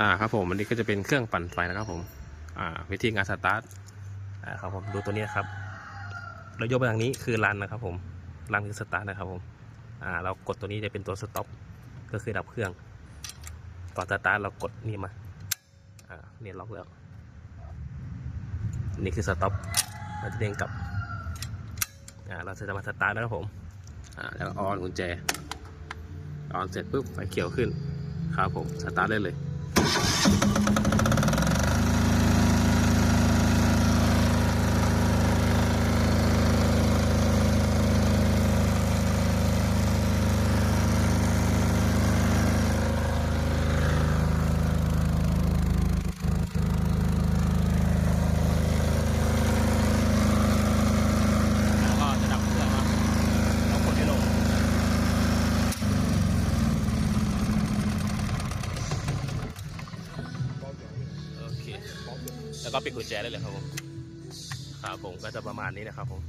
อ่าครับผมอันนี้ก็จะเป็นเครื่องปั่นไฟนะครับผมอ่าวิธีงานสตาร์ทอ่าครับผมดูตัวนี้ครับเรายกไปทางนี้คือรันนะครับผมรันคือสตาร์ทนะครับผมอ่าเรากดตัวนี้จะเป็นตัวสต็อปก็คือดับเครื่องก่อนสตาร์ทเรากดนี่มาอ่าเนี่ยล็อกแล้วนี่คือสต็อปเราจะเด้งกลับอ่าเราจะมาสตาร์ทแล้วครับผมอ่าแล้วออนกุญแจออนเสร็จปุ๊บไฟเขียวขึ้นครับผมสตาร์ทได้เลย 何? แล้วก็ปิดกุญแจได้เลยครับผมครับผมก็จะประมาณนี้นะครับผม